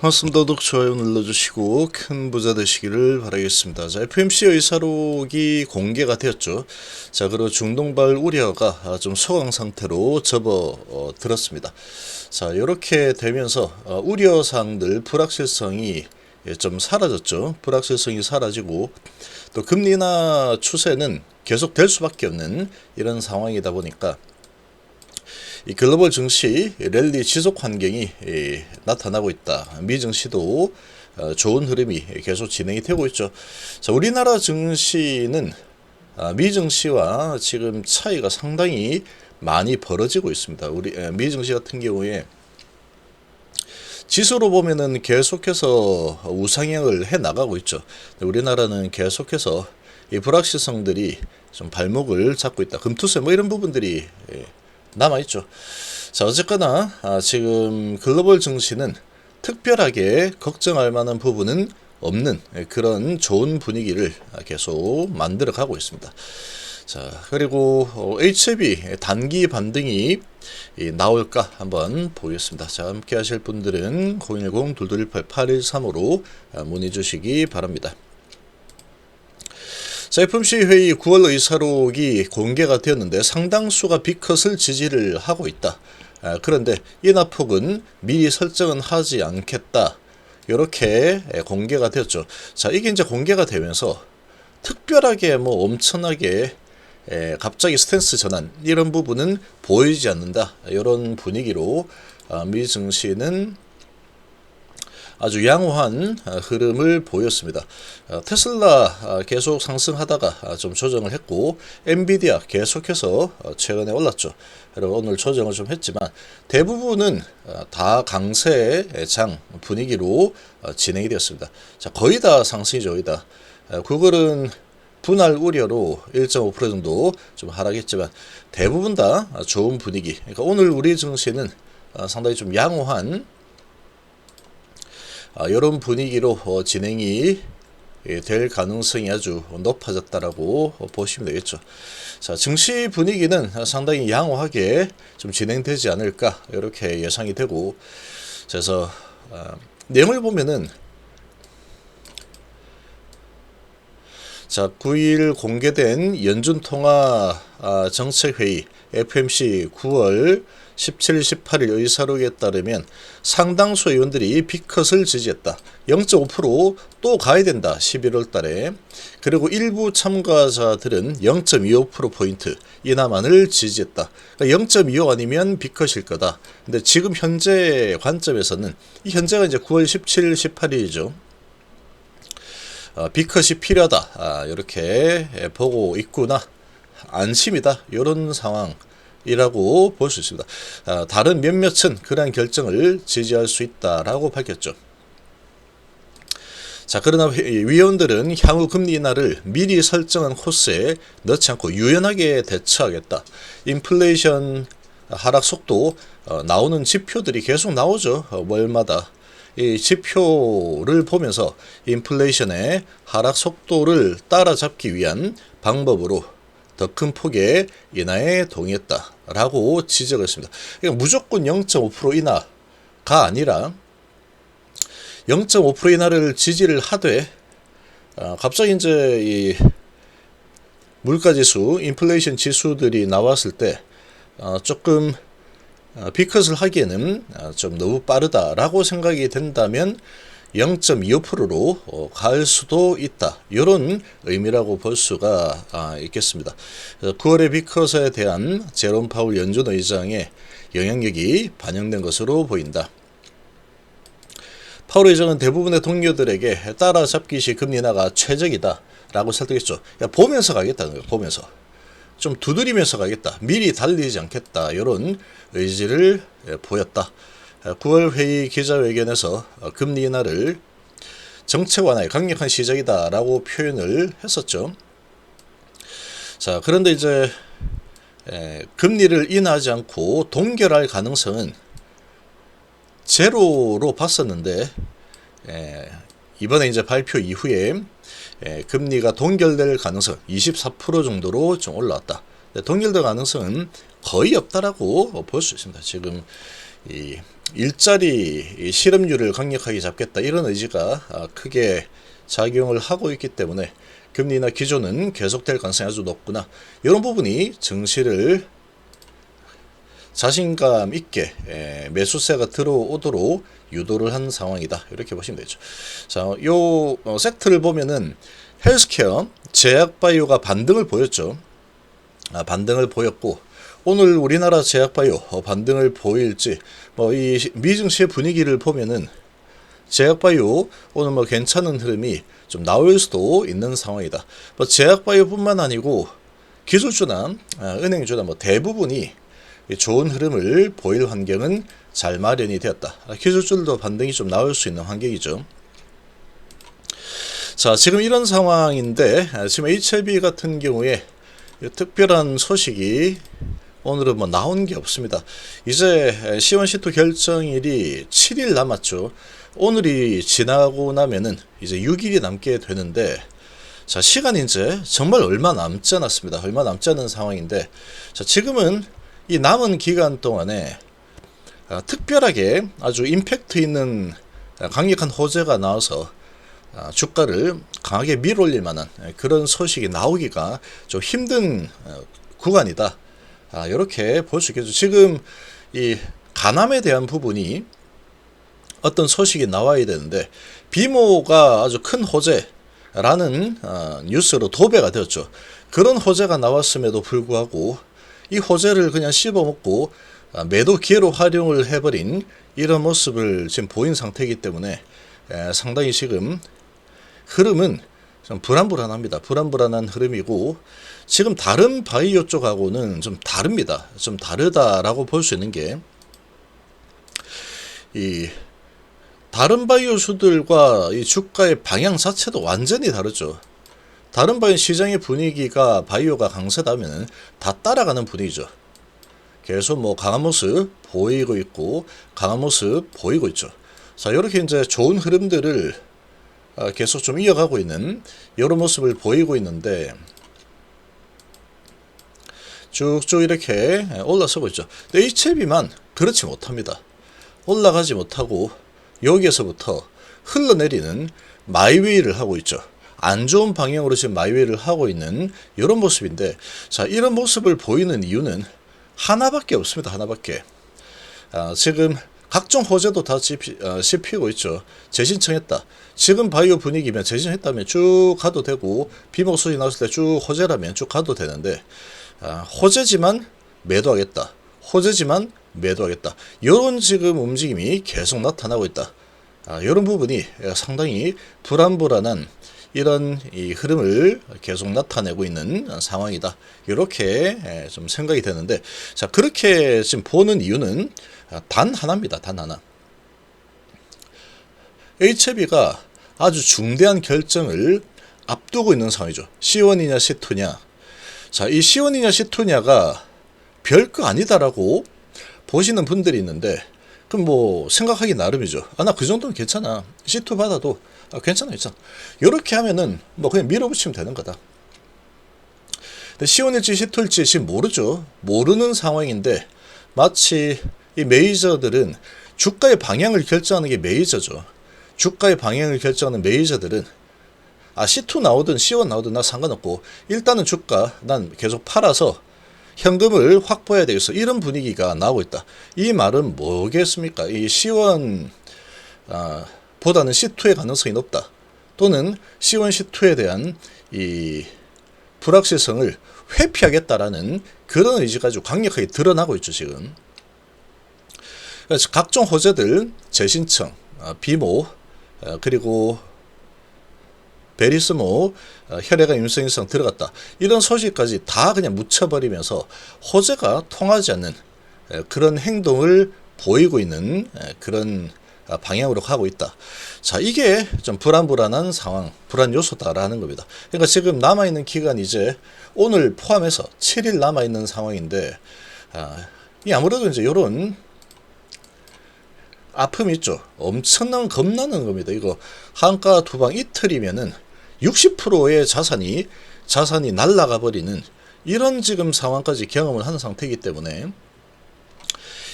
반갑습니다. 구독, 좋아요 눌러주시고 큰 부자 되시기를 바라겠습니다. 자, FMC 의사록이 공개가 되었죠. 자, 그리고 중동발 우려가 아, 좀 소강 상태로 접어 어, 들었습니다. 자, 이렇게 되면서 어, 우려사항들 불확실성이 예, 좀 사라졌죠. 불확실성이 사라지고 또 금리 인하 추세는 계속 될 수밖에 없는 이런 상황이다 보니까 이 글로벌 증시 랠리 지속 환경이 예, 나타나고 있다. 미 증시도 어, 좋은 흐름이 계속 진행이 되고 있죠. 자, 우리나라 증시는 아, 미 증시와 지금 차이가 상당히 많이 벌어지고 있습니다. 우리 에, 미 증시 같은 경우에 지수로 보면은 계속해서 우상향을 해 나가고 있죠. 우리나라는 계속해서 이 불확실성들이 좀 발목을 잡고 있다. 금투세 뭐 이런 부분들이 예, 남아 있죠. 자 어쨌거나 아, 지금 글로벌 증시는 특별하게 걱정할 만한 부분은 없는 예, 그런 좋은 분위기를 계속 만들어 가고 있습니다. 자 그리고 어, HB 단기 반등이 이, 나올까 한번 보겠습니다. 자 함께 하실 분들은 010-2218-8135로 아, 문의 주시기 바랍니다. 자, FMC 회의 9월 의사록이 공개가 되었는데 상당수가 B컷을 지지를 하고 있다. 아, 그런데 인하폭은 미리 설정은 하지 않겠다. 이렇게 공개가 되었죠. 자, 이게 이제 공개가 되면서 특별하게 뭐 엄청나게 에, 갑자기 스탠스 전환 이런 부분은 보이지 않는다. 이런 분위기로 아, 미 증시는 아주 양호한 아, 흐름을 보였습니다. 아, 테슬라 아, 계속 상승하다가 아, 좀 조정을 했고 엔비디아 계속해서 어, 최근에 올랐죠. 그리고 오늘 조정을 좀 했지만 대부분은 아, 다 강세 장 분위기로 어, 진행이 되었습니다. 자 거의 다 상승이죠, 거의 다. 아, 구글은 분할 우려로 1.5% 정도 좀 하락했지만 대부분 다 좋은 분위기. 그러니까 오늘 우리 증시는 아, 상당히 좀 양호한 아, 이런 분위기로 어, 진행이 예, 될 가능성이 아주 높아졌다라고 어, 보시면 되겠죠. 자, 증시 분위기는 상당히 양호하게 좀 진행되지 않을까 이렇게 예상이 되고, 그래서 아, 내용을 보면은 자, 9일 공개된 연준 통화 아, 정책 회의 FMC 9월 17, 18일 의사록에 따르면 상당수 의원들이 B컷을 지지했다. 0.5%또 가야 된다. 11월 달에. 그리고 일부 참가자들은 0.25%포인트 인하만을 지지했다. 그러니까 0.25 아니면 B컷일 거다. 근데 지금 현재 관점에서는 이 현재가 이제 9월 17, 18일이죠. 어, B컷이 필요하다. 아, 이렇게 보고 있구나. 안심이다. 이런 상황 이라고 볼 수 있습니다. 아, 다른 몇몇은 그러한 결정을 지지할 수 있다라고 밝혔죠. 자, 그러나 회- 위원들은 향후 금리 인하를 미리 설정한 코스에 넣지 않고 유연하게 대처하겠다. 인플레이션 하락 속도 어, 나오는 지표들이 계속 나오죠. 어, 월마다. 이 지표를 보면서 인플레이션의 하락 속도를 따라잡기 위한 방법으로 더 큰 폭의 인하에 동의했다라고 지적을 했습니다. 그러니까 무조건 0.5% 인하가 아니라 0.5% 인하를 지지를 하되 어, 갑자기 이제 이 물가지수, 인플레이션 지수들이 나왔을 때 어, 조금 어, 비컷을 하기에는 어, 좀 너무 빠르다라고 생각이 된다면 0.25%로 어, 갈 수도 있다. 이런 의미라고 볼 수가 아, 있겠습니다. 그래서 9월의 비컷에 대한 제롬 파울 연준 의장의 영향력이 반영된 것으로 보인다. 파월 의장은 대부분의 동료들에게 따라잡기식 금리 인하가 최적이다 라고 설득했죠. 야, 보면서 가겠다는 거예요. 보면서. 좀 두드리면서 가겠다. 미리 달리지 않겠다. 이런 의지를 예, 보였다. 9월 회의 기자회견에서 어, 금리 인하를 정책 완화의 강력한 시작이다라고 표현을 했었죠. 자, 그런데 이제 에, 금리를 인하하지 않고 동결할 가능성은 제로로 봤었는데 에, 이번에 이제 발표 이후에 에, 금리가 동결될 가능성 24% 정도로 좀 올라왔다. 동결될 가능성은 거의 없다라고 볼 수 있습니다. 지금 이 일자리 이 실업률을 강력하게 잡겠다 이런 의지가 아, 크게 작용을 하고 있기 때문에 금리나 기조는 계속될 가능성이 아주 높구나 이런 부분이 증시를 자신감 있게 에, 매수세가 들어오도록 유도를 한 상황이다 이렇게 보시면 되죠. 자, 요 어, 섹트를 보면은 헬스케어, 제약바이오가 반등을 보였죠. 아, 반등을 보였고 오늘 우리나라 제약바이오 어, 반등을 보일지 뭐 이 미증시의 분위기를 보면은 제약바이오 오늘 뭐 괜찮은 흐름이 좀 나올 수도 있는 상황이다. 뭐 제약바이오뿐만 아니고 기술주나 아, 은행주나 뭐 대부분이 좋은 흐름을 보일 환경은 잘 마련이 되었다. 아, 기술주들도 반등이 좀 나올 수 있는 환경이죠. 자, 지금 이런 상황인데 아, 지금 HLB 같은 경우에 특별한 소식이 오늘은 뭐 나온 게 없습니다. 이제 C1 C2 결정일이 7일 남았죠. 오늘이 지나고 나면은 이제 6일이 남게 되는데 자 시간이 이제 정말 얼마 남지 않았습니다. 얼마 남지 않은 상황인데 자 지금은 이 남은 기간 동안에 아, 특별하게 아주 임팩트 있는 강력한 호재가 나와서 아, 주가를 강하게 밀어올릴 만한 그런 소식이 나오기가 좀 힘든 어, 구간이다. 아, 이렇게 볼 수 있겠죠. 지금 이 가남에 대한 부분이 어떤 소식이 나와야 되는데 비모가 아주 큰 호재라는 어, 뉴스로 도배가 되었죠. 그런 호재가 나왔음에도 불구하고 이 호재를 그냥 씹어먹고 아, 매도 기회로 활용을 해버린 이런 모습을 지금 보인 상태이기 때문에 에, 상당히 지금 흐름은 좀 불안불안합니다. 불안불안한 흐름이고 지금 다른 바이오 쪽하고는 좀 다릅니다. 좀 다르다라고 볼 수 있는 게 이 다른 바이오 수들과 이 주가의 방향 자체도 완전히 다르죠. 다른 바이오 시장의 분위기가 바이오가 강세다면 다 따라가는 분위기죠. 계속 뭐 강한 모습 보이고 있고 강한 모습 보이고 있죠. 자 이렇게 이제 좋은 흐름들을 아, 계속 좀 이어가고 있는 이런 모습을 보이고 있는데 쭉쭉 이렇게 올라서고 있죠. 근데 HLB만 그렇지 못합니다. 올라가지 못하고 여기에서부터 흘러내리는 마이웨이를 하고 있죠. 안 좋은 방향으로 지금 마이웨이를 하고 있는 이런 모습인데 자 이런 모습을 보이는 이유는 하나밖에 없습니다. 하나밖에 아, 지금 각종 호재도 다 씹히, 어, 씹히고 있죠. 재신청했다. 지금 바이오 분위기면 재신청했다면 쭉 가도 되고 비목 수지 나왔을 때 쭉 호재라면 쭉 가도 되는데 아, 호재지만 매도하겠다. 호재지만 매도하겠다. 이런 지금 움직임이 계속 나타나고 있다. 아, 이런 부분이 상당히 불안불안한 이런 이 흐름을 계속 나타내고 있는 상황이다. 이렇게 좀 생각이 되는데, 자, 그렇게 지금 보는 이유는 단 하나입니다. 단 하나. HB가 아주 중대한 결정을 앞두고 있는 상황이죠. C1이냐 C2냐. 자, 이 C1이냐 C2냐가 별거 아니다라고 보시는 분들이 있는데, 그럼 뭐 생각하기 나름이죠. 아, 나 그 정도는 괜찮아. C2 받아도 아, 괜찮아, 괜찮아. 이렇게 하면은 뭐 그냥 밀어붙이면 되는 거다. C1일지 C2일지 지금 모르죠. 모르는 상황인데 마치 이 메이저들은 주가의 방향을 결정하는 게 메이저죠. 주가의 방향을 결정하는 메이저들은 아 C2 나오든 C1 나오든 나 상관없고 일단은 주가 난 계속 팔아서 현금을 확보해야 되겠어. 이런 분위기가 나오고 있다. 이 말은 뭐겠습니까? 이 C1 아, 보다는 C2의 가능성이 높다. 또는 C1, C2에 대한 이 불확실성을 회피하겠다라는 그런 의지가 아주 강력하게 드러나고 있죠, 지금. 그래서 각종 호재들, 재신청, 어, 비모, 어, 그리고 베리스모, 어, 혈액암 임성 이상 들어갔다. 이런 소식까지 다 그냥 묻혀버리면서 호재가 통하지 않는 그런 행동을 보이고 있는 그런 방향으로 가고 있다. 자, 이게 좀 불안불안한 상황, 불안 요소다라는 겁니다. 그러니까 지금 남아있는 기간이 이제 오늘 포함해서 7일 남아있는 상황인데, 아, 이 아무래도 이제 요런 아픔이 있죠. 엄청난 겁나는 겁니다. 이거 한가 두 방 이틀이면은 60%의 자산이 자산이 날라가 버리는 이런 지금 상황까지 경험을 하는 상태이기 때문에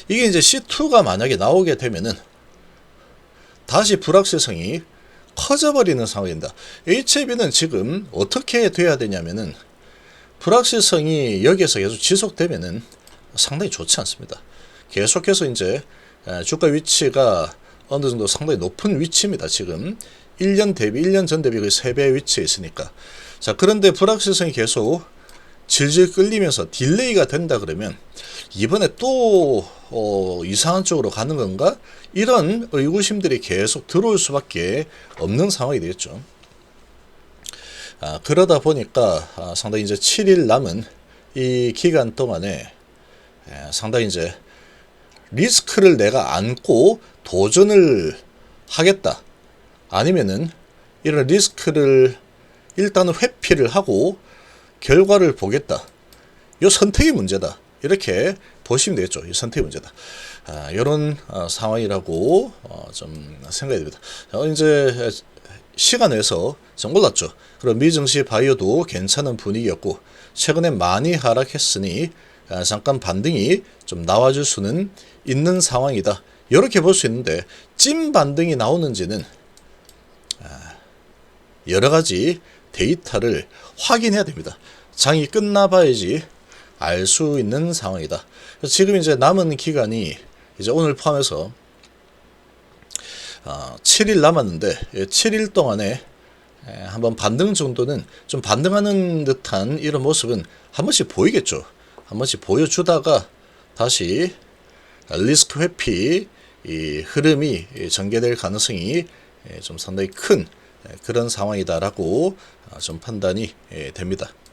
이게 이제 C2가 만약에 나오게 되면은 다시 불확실성이 커져버리는 상황입니다. HAB는 지금 어떻게 돼야 되냐면은 불확실성이 여기에서 계속 지속되면은 상당히 좋지 않습니다. 계속해서 이제 에, 주가 위치가 어느 정도 상당히 높은 위치입니다. 지금 1년 대비 1년 전 대비 거의 3배 위치에 있으니까. 자, 그런데 불확실성이 계속 질질 끌리면서 딜레이가 된다 그러면 이번에 또 어, 이상한 쪽으로 가는 건가? 이런 의구심들이 계속 들어올 수밖에 없는 상황이 되겠죠. 아, 그러다 보니까 아, 상당히 이제 7일 남은 이 기간 동안에 에, 상당히 이제 리스크를 내가 안고 도전을 하겠다. 아니면은 이런 리스크를 일단은 회피를 하고 결과를 보겠다. 이 선택의 문제다. 이렇게 보시면 되겠죠. 이 선택의 문제다. 아, 이런 어, 상황이라고 어, 좀 생각이 됩니다. 자, 이제 시간 내에서 좀 올랐죠. 그럼 미증시 바이오도 괜찮은 분위기였고 최근에 많이 하락했으니 아, 잠깐 반등이 좀 나와줄 수는 있는 상황이다. 이렇게 볼 수 있는데 찐 반등이 나오는지는 아, 여러 가지 데이터를 확인해야 됩니다. 장이 끝나봐야지 알 수 있는 상황이다. 지금 이제 남은 기간이 이제 오늘 포함해서 어, 7일 남았는데 7일 동안에 에, 한번 반등 정도는 좀 반등하는 듯한 이런 모습은 한 번씩 보이겠죠. 한 번씩 보여주다가 다시 리스크 회피 이 흐름이 전개될 가능성이 에, 좀 상당히 큰 에, 그런 상황이다라고 아, 좀 판단이 에, 됩니다.